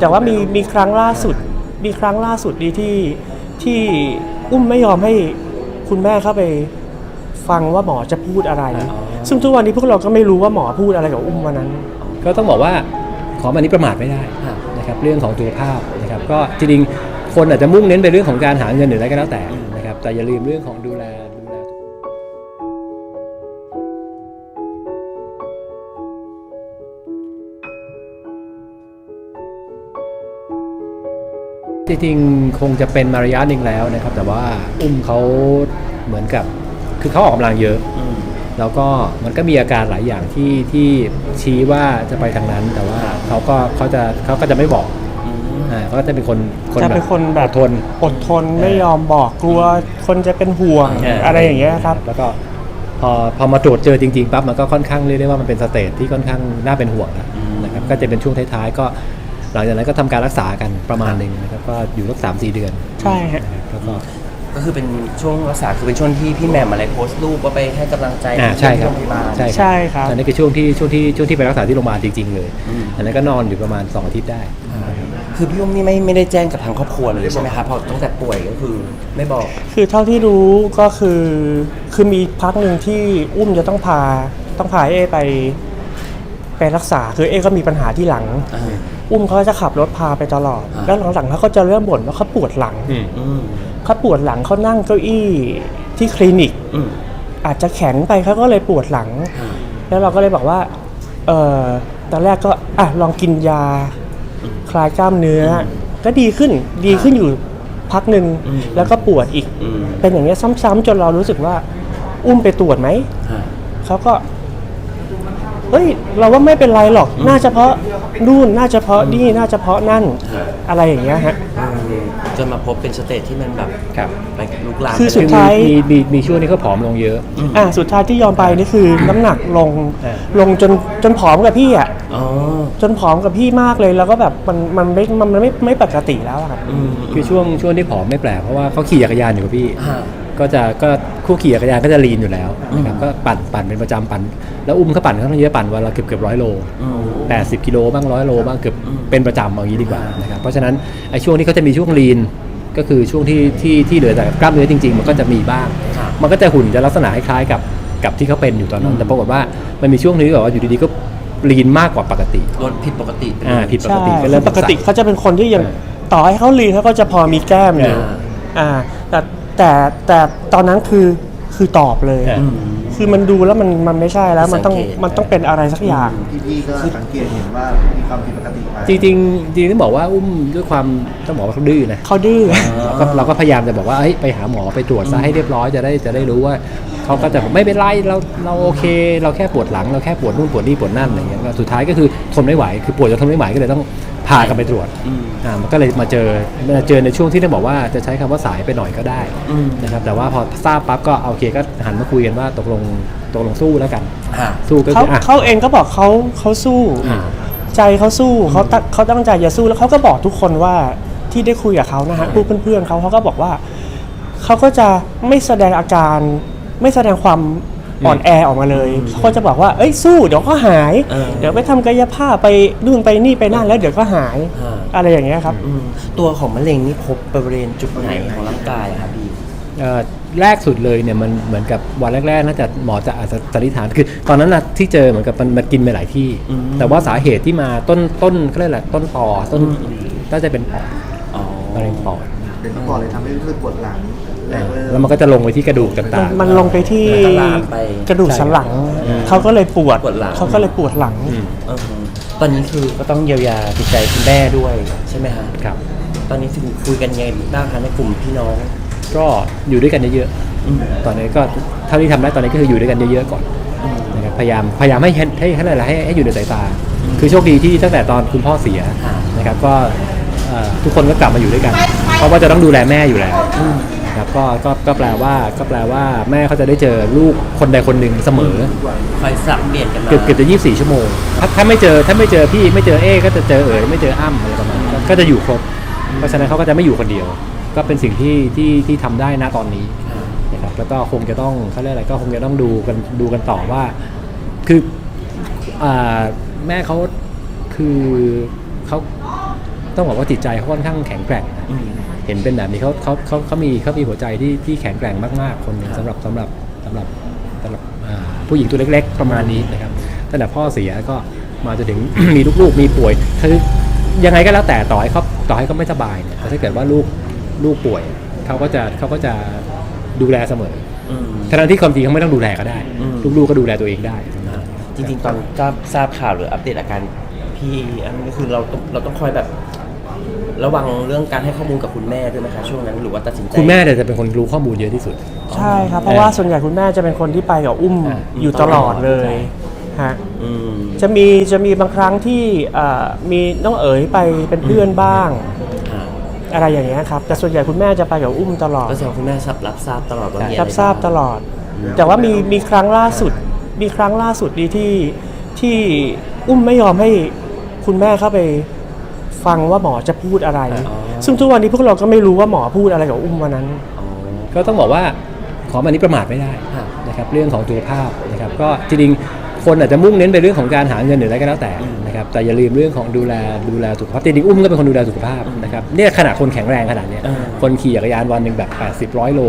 แต่ว่ามีมีครั้งล่าสุด มีครั้งล่าสุดดีที่ที่อุ้มไม่ยอมให้คุณแม่เข้าไปฟังว่าหมอจะพูดอะไร ซึ่งทุกวันนี้พวกเราก็ไม่รู้ว่าหมอพูดอะไรกับอุ้มวันนั้น ก็ต้องบอกว่าของอันนี้ประมาทไม่ได้ค่ะนะครับเรื่องของสุขภาพนะครับก็จริงๆคนอาจจะมุ่งเน้นไปเรื่องของการหาเงินหรืออะไรก็แล้วแต่นะครับแต่อย่าลืมเรื่องของดูแล จริงๆคงจะเป็นมาระยะหนึ่งแล้วนะครับ แต่ว่าอุ้มเขาเหมือนกับ คือเขาออกกำลังเยอะอืมแล้วก็มันก็มีอาการหลายอย่างที่ที่ชี้ว่าจะไปทางนั้น แต่ว่าเขาก็เขาจะเขาก็จะไม่บอกอืมอ่าเขาก็จะเป็นคนจะเป็นคนแบบอดทน อดทนไม่ยอมบอกกลัวคนจะเป็นห่วงอะไรอย่างเงี้ยครับ แล้วก็พอพอมาตรวจเจอจริงๆปั๊บมันก็ค่อนข้างเรียกได้ว่ามันเป็นสเตจที่ค่อนข้างน่าเป็นห่วงแล้วนะครับก็จะเป็นช่วงท้ายๆก็ หลังจากนั้นก็ทำการรักษากันประมาณหนึ่งนะครับก็อยู่สักสามสี่เดือนใช่ฮะแล้วก็ก็คือเป็นช่วงรักษาคือเป็นช่วงที่พี่แหม่มอะไรโพสต์รูปว่าไปให้กำลังใจอ่าใช่ครับที่โงพยาบาลใช่ใช่ครับอันนี้คือช่วงที่ช่วงที่ช่วงที่ไปรักษาที่โรงพยาบาลจริงๆเลยอืมอันนั้นก็นอนอยู่ประมาณสองอาทิตย์ได้ คือพี่อุ้มนี่ไม่ไม่ได้แจ้งกับทางครอบครัวเลยใช่ไหมครับเพราะตั้งแต่ป่วยก็คือไม่บอก คือเท่าที่รู้ก็คือคือมีพักหนึ่งที่อุ้มจะต้องพาต้องพาเอไปไปรักษาคือเอก็มีปัญหาที่หลัง อ่าอุ้มเขาจะขับรถพาไปตลอดอ่าแล้วหลังๆเขาก็จะเริ่มบ่นว่าเขาปวดหลังอืมอืมเขาปวดหลังเขานั่งเก้าอี้ที่คลินิกอืมอาจจะแข็งไปเขาก็เลยปวดหลังอ่าแล้วเราก็เลยบอกว่า เออตอนแรกก็อะลองกินยา คลายกล้ามเนื้ออก็ดีขึ้นดีขึ้นอยู่พักหนึ่งอืมแล้วก็ปวดอีกอืมเป็นอย่างเงี้ยซ้ำๆจนเรารู้สึกว่า อุ้มไปตรวจไหมอ่าเขาก็เฮ้ย เราว่าไม่เป็นไรหรอก น่าจะเพราะ นู่นน่าจะเพราะนี่น่าจะเพราะนั่นอะไรอย่างเงี้ยฮะอืมจนมาพบเป็นสเตจที่มันแบบครับไปลุกลามคือสุดไปท้าย มีมีมีช่วงนี้เขาผอมลงเยอะ อะสุดท้ายที่ยอมไปนี่คือ น้ำหนักลงเออลงจนจนผอมกับพี่อะอ๋อจนผอมกับพี่มากเลยแล้วก็แบบมันมันไม่มันไม่ไม่ปกติแล้วอะครับ อืมคือช่วงช่วงที่ผอมไม่แปลกเพราะว่าเขาขี่จักรยานอยู่กับพี่ฮะ ก็จะก็คู่ขี่จักรยานก็จะลีนอยู่แล้วนะครับก็ปั่นปั่นเป็นประจำปั่น แล้วอุ้มเขาปั่นค่อนข้างเยอะปั่นวันละเกือบเกือบร้อยโลอืม80กิโลบ้างร้อยโลบ้างเกือบอืมเป็นประจำเอางี้ดีกว่านะครับเพราะฉะนั้นไอ้ช่วงที่เขาจะมีช่วงลีนก็คือช่วงที่ที่ที่เหลือแต่กล้ามเนื้อจริง ๆ มันก็จะมีบ้างครับมันก็จะหุ่นจะลักษณะคล้ายๆกับกับที่เขาเป็นอยู่ตอนนั้น แต่ปรากฏว่ามันมีช่วงนึงที่แบบว่าอยู่ดีๆก็ลีนมากกว่าปกติลดผิดปกติไปเลยอ่าผิดปกใช่ติก็เริ่มปกติสงสัยเขาจะเป็นคนที่ยังเออต่อให้เขาลีนเขาก็จะพอมีแก้มอยู่อ่าอ่าแต่ แต่แต่ตอนนั้นคือคือตอบเลยเอออืม คือมันดูแล้วมันมันไม่ใช่แล้วมันต้องสังเกต มันต้องเป็นอะไรสักอย่าง พี่ๆก็สังเกตเห็นว่ามีความผิดปกติไปจริงๆจริงๆต้องบอกว่าอุ้มด้วยความต้องบอกว่าเขาดื้อนะเขาดื้อ เราก็เราก็พยายามจะบอกว่าเฮ้ยไปหาหมอไปตรวจซะให้เรียบร้อยจะได้จะได้รู้ว่า เขาก็จะบอกไม่เป็นไรเราเราโอเค เราแค่ปวดหลังเราแค่ปวดนู่นปวดนี่ปวดนั่นอะไรเงี้ยก็สุดท้ายก็คือทนไม่ไหวคือปวดจนทนไม่ไหวก็เลยต้องพากันไปตรวจอืมอ่ามันก็เลยมาเจอมาเจอในช่วงที่ต้องบอกว่าจะใช้คำว่าสายไปหน่อยก็ได้อืมนะครับแต่ว่าพอทราบปั๊บก็โอเคก็หันมาคุยกันว่าตกลงตกลงสู้แล้วกันฮะสู้ก็เขาคืออะเขาเองก็บอกเขาเขาสู้อ่าใจเขาสู้เขาตั้งเขาตั้งใจจะสู้แล้วเขาก็บอกทุกคนว่าที่ได้คุยกับเขานะฮะพวกเพื่อนๆเขาเขาก็บอกว่าเขาก็จะไม่แสดงอาการ ไม่แสดงความอ่อนแอออกมาเลยเขาก็จะบอกว่าเอ้ยสู้เดี๋ยวก็หาย เออ เดี๋ยวไปทำกายภาพไปนู่นไปนี่ไปนั่นแล้วเดี๋ยวก็หายอ่าอะไรอย่างเงี้ยครับ อืมตัวของมะเร็งนี่พบบริเวณจุดไหนของร่างกายอะครับพี่เอ่อแรกสุดเลยเนี่ยมันเหมือนกับวันแรกๆน่าจะหมอจะอาจจะสันนิษฐานคือ ตอนนั้นนะที่เจอเหมือนกับมันมันกินไปหลายที่อืมแต่ว่าสาเหตุที่มาต้นต้นเขาเรียกอะไรต้นต่อต้นน่าจะเป็นปอดอ๋อ มะเร็งปอด เป็นก่อนเลยทำให้รู้สึกปวดหลัง แรกเริ่มแล้วมันก็จะลงไปที่กระดูกมันต่างๆ มันลงไปที่มันก็ลามไปกระดูกสันหลังอืมเขาก็เลยปวดปวดหลัง เขาก็เลยปวดหลังอืมอือฮึตอนนี้คือก็ต้องเยียวยาจิตใจคุณแม่ด้วยใช่ไหมฮะครับ ตอนนี้ถึงคุยกันยังไงบ้างคะในกลุ่มพี่น้อง ก็อยู่ด้วยกันเยอะอืมๆตอนนี้ก็เท่าที่ทำได้ตอนนี้ก็คืออยู่ด้วยกันเยอะๆก่อนนะครับพยายามพยายามให้ให้ให้ให้อะไรให้ให้อยู่ในสายตา คือโชคดีที่ตั้งแต่ตอนคุณพ่อเสียอ่านนะครับก็เอ่อทุกคนก็กลับมาอยู่ด้วยกัน เพราะว่าจะต้องดูแลแม่อยู่แล้วนะ ครับก็ก็ก็แปลว่าก็แปลว่าแม่เขาจะได้เจอลูกคนใดคนหนึ่งเสมอคอยสลับเปลี่ยนกันมาเกือบเกือบจะยี่สิบสี่ชั่วโมงถ้าถ้าไม่เจอถ้าไม่เจอพี่ไม่เจอเอก็จะเจอเอ๋ยไม่เจออ้ำอะไรประมาณนี้ก็ก็จะอยู่ครบ เพราะฉะนั้นเขาก็จะไม่อยู่คนเดียว ก็เป็นสิ่งที่ที่ที่ทำได้นะตอนนี้นะครับแล้วก็คงจะต้องเขาเรียกอะไรก็คงจะต้องดูกันดูกันต่อว่า คืออ่าแม่เขาคือเขา ต้องบอกว่าจิตใจเขาค่อนข้างแข็งแกร่งนะเห็นเป็นแบบนี้เขาเขาเขาเขามีเขามีหัวใจที่ที่แข็งแกร่งมากๆ คนหนึ่งสำหรับสำหรับสำหรับสำหรับอ่าผู้หญิงตัวเล็ก ๆ ประมาณนี้นะครับตั้งแต่พ่อเสียก็มาจนถึงมีลูกๆมีป่วยคือยังไงก็แล้วแต่ต่อให้เขาต่อให้เขาไม่สบายเนี่ยแต่ถ้าเกิดว่าลูกลูกป่วยเขาก็จะเขาก็จะดูแลเสมออืมทั้งที่ความจริงเขาไม่ต้องดูแลก็ได้อืมลูกๆก็ดูแลตัวเองได้ จริงๆ ตอนทราบทราบข่าวหรืออัปเดตอาการพี่อันนี้คือเราต้องเราต้องคอยแบบ ระวังเรื่องการให้ข้อมูลกับคุณแม่ด้วยไหมคะช่วงนั้นหรือว่าตัดสินใจ คุณแม่เนี่ยจะเป็นคนรู้ข้อมูลเยอะที่สุด ใช่ครับ เพราะว่าส่วนใหญ่คุณแม่จะเป็นคนที่ไปกับอุ้มอ่าอยู่ตลอดเลยฮะอืมจะมีจะมีบางครั้งที่เอ่อมีน้องเอ๋ยไปเป็นเพื่อนบ้าง อ่าอะไรอย่างเงี้ยครับ แต่ส่วนใหญ่คุณแม่จะไปกับอุ้มตลอดก็แสดงว่าคุณแม่ทราบรับทราบตลอดว่ามีอะไรรับทราบตลอด แต่ว่ามีมีครั้งล่าสุด มีครั้งล่าสุดดีที่ที่อุ้มไม่ยอมให้คุณแม่เข้าไป ฟังว่าหมอจะพูดอะไรซึ่งทุกวันนี้พวกเราก็ไม่รู้ว่าหมอพูดอะไรกับอุ้มวันนั้นอ๋อก็ต้องบอกว่าของอันนี้ประมาทไม่ได้ครับ นะครับเรื่องของสุขภาพนะครับก็จริงๆคนอาจจะมุ่งเน้นไปเรื่องของการหาเงินหรืออะไรก็แล้วแต่นะครับแต่อย่าลืมเรื่องของดูแลดูแลสุขภาพจริงๆอุ้มก็เป็นคนดูแลสุขภาพนะครับเนี่ยขนาดคนแข็งแรงขนาดเนี้ยเออคนขี่จักรยานวันหนึ่งแบบ 80ร้อยโล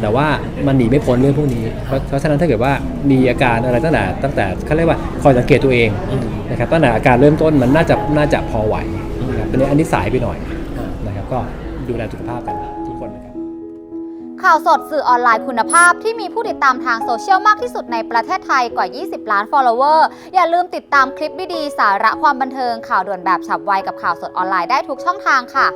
แต่ว่ามันหนีไม่พ้นเรื่องพวกนี้เพราะเพราะฉะนั้นถ้าเกิดว่ามีอาการอะไรตั้งแต่ตั้งแต่เขาเรียกว่าคอยสังเกตตัวเองนะครับตั้งแต่อาการเริ่มต้นมันน่าจะน่าจะพอไหว นะรับอันนี้อันนี้สายไปหน่อยนะครับก็ดูแลสุขภาพกันทุกคนนะครับข่าวสดสื่อออนไลน์คุณภาพที่มีผู้ติดตามทางโซเชียลมากที่สุดในประเทศไทยกว่า 20 ล้าน follower อย่าลืมติดตามคลิปดีๆสาระความบันเทิงข่าวด่วนแบบฉับไวกับข่าวสดออนไลน์ได้ทุกช่องทางค่ะ